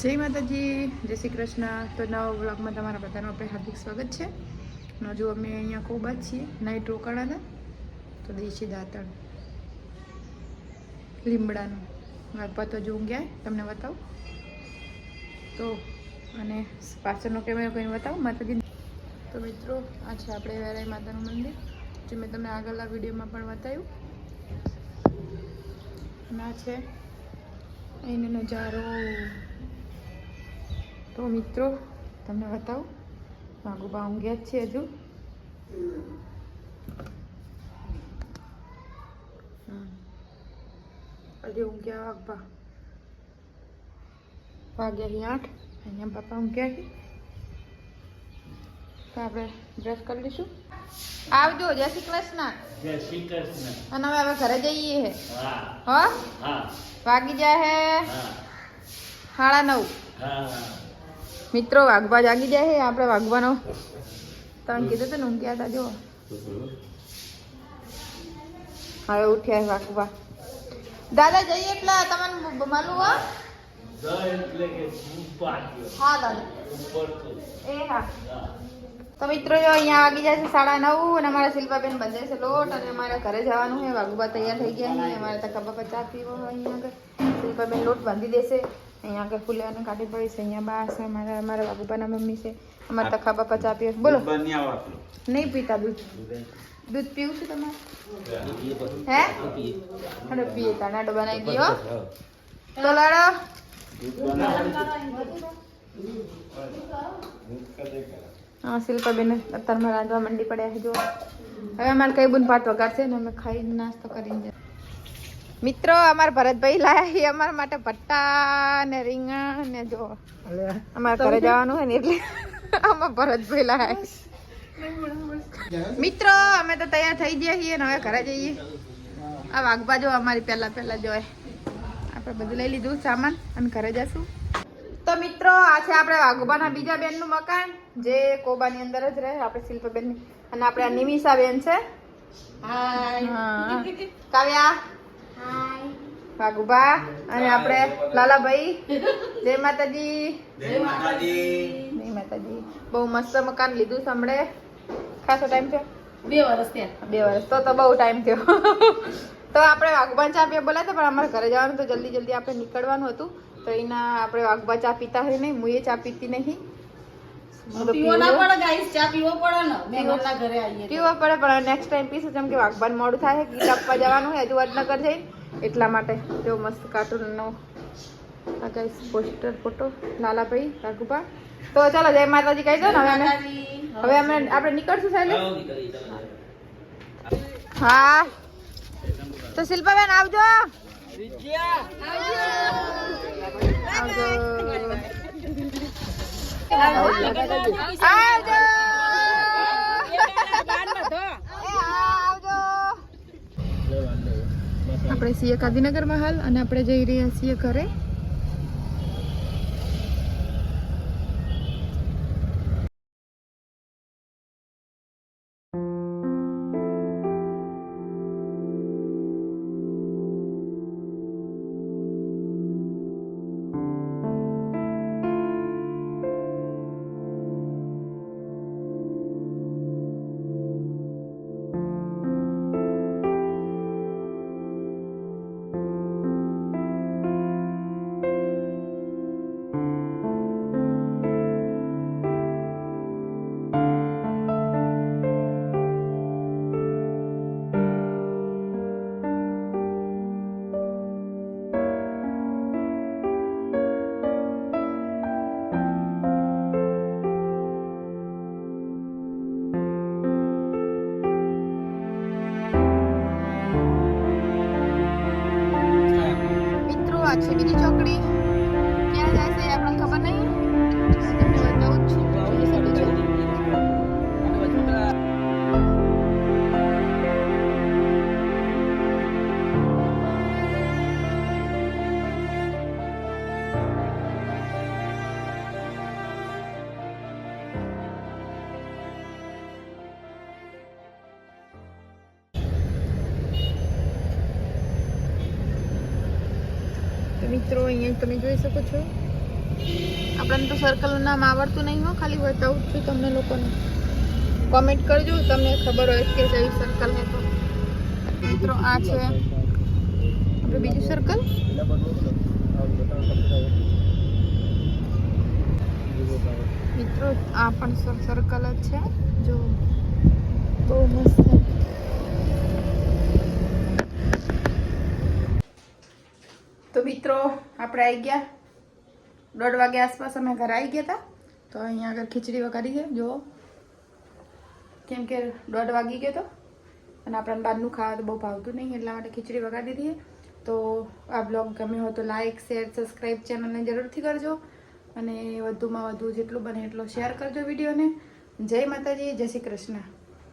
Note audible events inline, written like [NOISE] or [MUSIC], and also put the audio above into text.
જય માતાજી, જય શ્રી કૃષ્ણ. તો નવા બ્લોગમાં તમારા બધાનું આપણે હાર્દિક સ્વાગત છે. અને જો અમે અહીંયા ખૂબ જ છીએ નાઇટ રોકાણા તો દેશી દાંતણ, લીમડાનું. વાગવા તો જો ગયા તમને બતાવું. તો અને પાછળનો કેમેરો કંઈ બતાવું? માતાજી. તો મિત્રો, આ છે આપણે વેરાઈ માતાનું મંદિર, જે મેં તમને આગળના વિડીયોમાં પણ બતાવ્યું. અને આ છે અહીંનો નજારો. તો મિત્રો તમને બતાવું. વાઘુબા ઊંઘ્યા જ છે હજુ. હજી ઊંઘ્યા વાઘબા વાગ્યા અહીં આઠ. અહીંયા પપ્પા ઊંઘ્યા છે તો આપણે બ્રશ કરી લઈશું. આવજો જય શ્રી કૃષ્ણ. જય શ્રી કૃષ્ણ. અને હવે ઘરે જઈએ હે. હા? હો. વાગી જાય હે. હા. સાડા નવ. હા. મિત્રો વાઘબા જાગી જાય છે. આપણે વાઘવાનો તમે કીધું તું ઊંઘ્યા હતા. જો હવે ઉઠ્યા વાઘવા. દાદા, જઈએ એટલે તમને માલું હો? હા, દાદા. એ હા. તો મિત્રો, જો અહીંયા વાગી છે સાડા નવ અને અમારા શિલ્પાબેન બંધાય છે લોટ અને અમારે ઘરે જવાનું છે. વાઘુબા તૈયાર થઈ ગયા છે. અમારે તો ખબર પચાસ પીવો હોય અહીંયા આગળ. શિલ્પાબેન લોટ બાંધી દેશે. અહીંયા આગળ ફૂલેને કાઢી પડી છે અહીંયા બા છે મારા અમારા વાઘુબાના મમ્મી છે અમારે તખા બાપા ચા પીએ બોલો. નહીં પીતા દૂધ. દૂધ પીવું છે તમે હે? અરે પીએ. કાનાડો બનાવી દો. તો લાડો. હા શિલ્પાબેન અત્યારમાં રાંધવા મંડી પડ્યા છે જો હવે અમારે કઈ બુન ભાત વગાડશે ને અમે ખાઈને નાસ્તો કરીને જઈએ. મિત્રો અમારા ભરતભાઈ લાયા છે અમારા માટે ભટ્ટા ને રીંગણ ને જો. અમારે ઘરે જવાનું હોય ને એટલે આમાં ભરતભાઈ લાયા મિત્રો અમે તો તૈયાર થઈ ગયા છીએ ને હવે ઘરે જઈએ. આ વાઘબા જો અમારી પહેલા પહેલા જોય આપણે બધું લઈ લીધું સામાન અને ઘરે જશું. તો મિત્રો આ છે આપણે વાઘબાના બીજા બેનનું મકાન જે કોબાની અંદર જ રહે આપણે શિલ્પબેન અને આપણે આ નિમિષા બેન છે કાવ્યા. વાઘુબા અને આપણે લાલાભાઈ જય માતાજી. જય માતાજી. જય માતાજી. બહુ મસ્ત મકાન લીધું છે હમણે ખાસો ટાઈમ થયો? બે વર્ષ થયા. બે વર્ષ તો તો બહુ ટાઈમ થયો. [LAUGHS] તો આપણે વાઘબાન ચા પીવા બોલાતા પણ અમારે ઘરે જવાનું તો જલ્દી જલ્દી આપણે નીકળવાનું હતું. તો એના આપણે વાઘબા ચા પીતા હોય નહીં હું એ ચા પીતી નહીં. પીવો પડે ગાઈસ ચા પીવો પડે ને. મહેમાનના ઘરે આવીએ તો. પીવો પડે પણ નેક્સ્ટ ટાઈમ પીશું જેમ કે વાઘબાન મોડું થાય ગીત આપવા જવાનું હોય હજુ વડનગર જઈને એટલા માટે. જો મસ્ત કાર્ટૂનનો આ guys poster photo Lalabhai Raghubha. તો ચાલો જય માતાજી કહી દો ને હવે અમે હવે અમે આપણે નીકળશું સાહેબ? હા તો શિલ્પાબેન આવજો. આવજો. આવજો. આપણે સીએ ગાંધીનગરમાં હાલ અને આપણે જઈ રહ્યા છીએ ઘરે. મિત્રો આ છે બીજી ચોકડી ક્યાં મિત્રો, અહીંયા તમે જોઈ શકો છો. આપણને તો સર્કલનું નામ આવડતું નહીં હો, ખાલી બતાવું છું તમને લોકોને. કોમેન્ટ કરજો, તમને ખબર હોય કે કઈ સર્કલ હે તો મિત્રો, આ છે આપણે બીજું સર્કલ મિત્રો, આ પણ સર્કલ જ છે. જો, બહુ મસ્ત છે. તો મિત્રો, આપણે આવી ગયા. દોઢ વાગે આસપાસ અમે ઘરે આવી ગયા હતા તો અહીંયા આગળ ખીચડી વઘારી છે, જુઓ. કેમ કે દોઢ વાગી ગયો તો. અને આપણને બહારનું ખાવા તો બહુ ભાવતું નહીં, એટલા માટે ખીચડી વઘારી દીધી તો આ બ્લોગ ગમ્યો હોય તો લાઇક શેર સબસ્ક્રાઈબ ચેનલને જરૂરથી કરજો. અને વધુમાં વધુ જેટલું બને એટલો શેર કરજો વિડીયોને. જય માતાજી, જય શ્રી કૃષ્ણ.